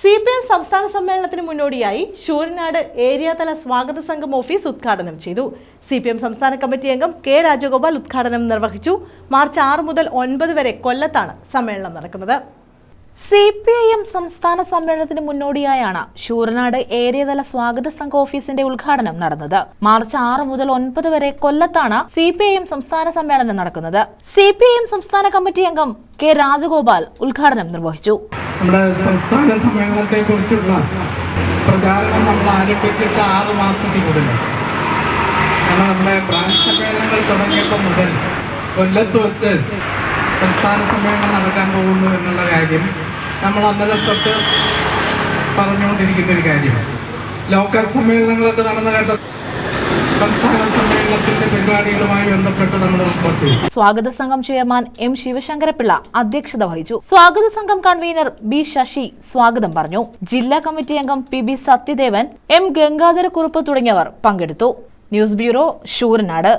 C P M സംസ്ഥാന സമ്മേളനത്തിന് മുന്നോടിയായി ശൂരനാട് ഏരിയാതല സ്വാഗത സംഘം ഓഫീസ് ഉദ്ഘാടനം ചെയ്തു. സി പി എം സംസ്ഥാന കമ്മിറ്റി അംഗം കെ രാജഗോപാൽ ഉദ്ഘാടനം നിർവഹിച്ചു. മാർച്ച് ആറ് മുതൽ ഒൻപത് വരെ കൊല്ലത്താണ് സമ്മേളനം നടക്കുന്നത്. സി പി ഐ എം സംസ്ഥാന സമ്മേളനത്തിന് മുന്നോടിയായാണ് ശൂരനാട് ഏരിയതല സ്വാഗത സംഘ ഓഫീസിന്റെ ഉദ്ഘാടനം നടന്നത്. മാർച്ച് ആറ് മുതൽ ഒൻപത് വരെ കൊല്ലത്താണ് സി പി ഐ എം സംസ്ഥാന സമ്മേളനം നടക്കുന്നത്. സി പി ഐ എം സംസ്ഥാന കമ്മിറ്റി അംഗം കെ രാജഗോപാൽ ഉദ്ഘാടനം നിർവഹിച്ചു. നമ്മുടെ സംസ്ഥാന സമ്മേളനത്തെ കുറിച്ചുള്ള പ്രചാരണം നമ്മൾ ആരംഭിച്ചിട്ട് ആറ് മാസത്തിൽ കൂടുതൽ കാരണം നമ്മുടെ ബ്രാഞ്ച് സമ്മേളനങ്ങൾ തുടങ്ങിയപ്പോൾ മുതൽ കൊല്ലത്ത് വെച്ച് സംസ്ഥാന സമ്മേളനം നടക്കാൻ പോകുന്നു എന്നുള്ള കാര്യം നമ്മൾ അന്നലെ തൊട്ട് പറഞ്ഞുകൊണ്ടിരിക്കുന്ന ഒരു കാര്യം. ലോക്കൽ സമ്മേളനങ്ങളൊക്കെ നടന്നു കേട്ട സംസ്ഥാന പരിപാടികളുമായി ബന്ധപ്പെട്ട് റിപ്പോർട്ട് സ്വാഗത സംഘം ചെയർമാൻ എം ശിവശങ്കരപിള്ള അധ്യക്ഷത വഹിച്ചു. സ്വാഗത സംഘം കൺവീനർ ബി ശശി സ്വാഗതം പറഞ്ഞു. ജില്ലാ കമ്മിറ്റി അംഗം P B Sathyadevan M Gangadhara Kurup തുടങ്ങിയവർ പങ്കെടുത്തു. News bureau Sooranad.